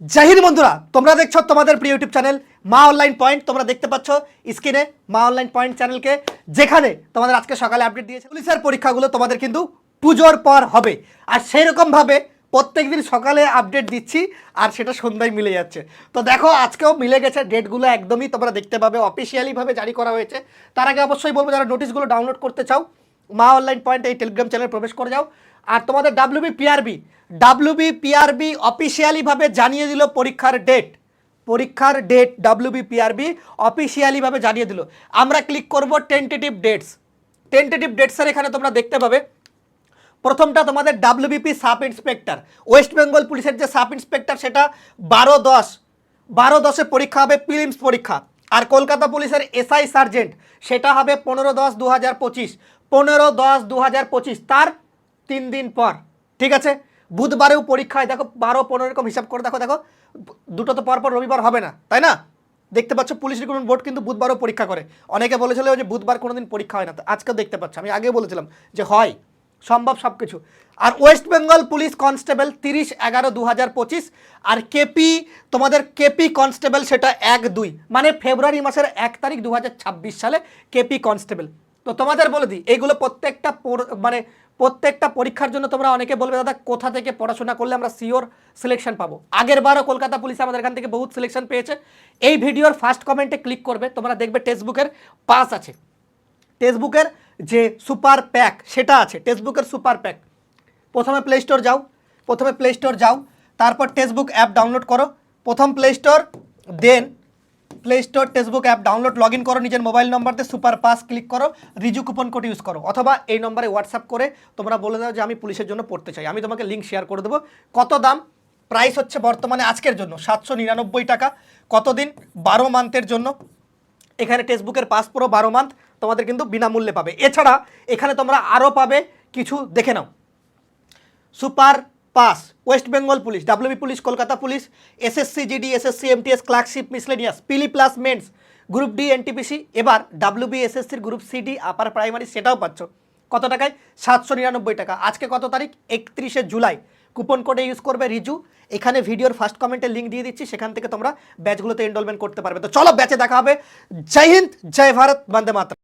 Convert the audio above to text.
জাহির বন্ধুরা, তোমরা দেখছ তোমাদের প্রিয় YouTube channel Maa online point. তোমরা দেখতে পাচ্ছ স্ক্রিনে মা অনলাইন পয়েন্ট চ্যানেলকে, যেখানে তোমাদের আজকে সকালে আপডেট দিয়েছে। পুলিশের পরীক্ষাগুলো তোমাদের কিন্তু পুজোর পর হবে। আর সেই রকমভাবে প্রত্যেকদিন সকালে আপডেট দিচ্ছি, আর সেটা সন্ধ্যায় মিলে যাচ্ছে। তো দেখো, আজকেও মিলে গেছে ডেটগুলো একদমই তোমরা দেখতে পাবে অফিসিয়ালিভাবে জারি করা হয়েছে। তার আগে অবশ্যই বলব, যারা নোটিশগুলো ডাউনলোড করতে চাও, মা অনলাইন পয়েন্ট এই টেলিগ্রাম চ্যানেলে প্রবেশ করে যাও। আর তোমাদের ডাব্লিউবি পিআরবি ডাব্লিউবি পিআরবি অফিসিয়ালিভাবে জানিয়ে দিল পরীক্ষার ডেট পরীক্ষার ডেট ডাব্লিউবি পিআরবি অফিসিয়ালিভাবে জানিয়ে দিল। আমরা ক্লিক করব টেন্টেটিভ ডেটস টেন্টেটিভ ডেটসের এখানে তোমরা দেখতে পাবে। প্রথমটা তোমাদের WBP sub inspector West Bengal পুলিশের যে সাব ইন্সপেক্টর সেটা বারো দশ। বারো দশে পরীক্ষা হবে প্রিলিমস পরীক্ষা। আর কলকাতা পুলিশের এসআই সার্জেন্ট সেটা হবে পনেরো দশ দু হাজার পঁচিশ। পনেরো দশ দু হাজার পঁচিশ। তার তিন দিন পর, ঠিক আছে? বুধবারেও পরীক্ষায়, দেখো, বারো, পনেরো এরকম হিসাব করে, দেখো দেখো, দুটো তো পরপর রবিবার হবে না, তাই না? দেখতে পাচ্ছ, পুলিশ রিক্রুটমেন্ট বোর্ড কিন্তু বুধবারও পরীক্ষা করে। অনেকে বলেছিল যে বুধবার কোনো দিন পরীক্ষা হয় না, তো আজকেও দেখতে পাচ্ছ, আমি আগে বলেছিলাম যে হয়, সম্ভব সব কিছু আর ওয়েস্ট বেঙ্গল পুলিশ কনস্টেবল তিরিশ এগারো দু হাজার পঁচিশ, আর কেপি তোমাদের কেপি কনস্টেবল সেটা এক দুই মানে ফেব্রুয়ারি মাসের এক তারিখ দু হাজার ছাব্বিশ সালে কেপি কনস্টেবল তো তোমাদের বলে দিই, এইগুলো প্রত্যেকটা মানে প্রত্যেকটা পরীক্ষার জন্য তোমরা অনেকে বলবে, দাদা, কোথা থেকে পড়াশোনা করলে আমরা সিওর সিলেকশন পাবো? আগের বারও কলকাতা পুলিশ আমাদের এখান থেকে বহুত সিলেকশন পেয়েছে। এই ভিডিওর ফার্স্ট কমেন্টে ক্লিক করবে, তোমরা দেখবে টেক্সটবুকের পাস আছে। টেক্সটবুকের যে সুপার প্যাক সেটা আছে টেক্সটবুকের সুপার প্যাক প্রথমে প্লে স্টোর যাও, প্রথমে প্লে স্টোর যাও, তারপর টেক্সটবুক অ্যাপ ডাউনলোড করো, প্রথম Play Store then Play Store textbook app download log in করো, নিজের মোবাইল নম্বর দিয়ে সুপার পাস ক্লিক করো রিজু কুপন কোড ইউজ করো, অথবা এই নম্বরে হোয়াটসঅ্যাপ করে তোমরা বলে দাও যে আমি পুলিশের জন্য পড়তে চাই। আমি তোমাকে লিঙ্ক শেয়ার করে দেবো। কত দাম? প্রাইস হচ্ছে বর্তমানে আজকের জন্য সাতশো নিরানব্বই টাকা। কতদিন? বারো মান্থের জন্য। এখানে টেক্সটবুকের পাস পুরো বারো মান্থ তোমাদের কিন্তু বিনামূল্যে পাবে। এছাড়া এখানে তোমরা আরও পাবে কিছু দেখে নাও। Super pass, West Bengal police WB police, Kolkata police SSC GD SSC MTS clerkship miscellaneous পিলি plus mains group D NTPC এবার ডাব্লিউবি এসএসসির group C D upper primary সেটাও পাচ্ছ। কত টাকায়? সাতশো নিরানব্বই টাকা। আজকে কত তারিখ? একত্রিশে জুলাই। কুপন কোডে ইউজ করবে রিজু। এখানে ভিডিওর ফার্স্ট কমেন্টে লিঙ্ক দিয়ে দিচ্ছি। সেখান থেকে তোমরা ব্যাচগুলোতে এনরোলমেন্ট করতে পারবে। তো চলো ব্যাচে দেখা হবে। জয় হিন্দ, জয় ভারত, বন্দে মাতরম।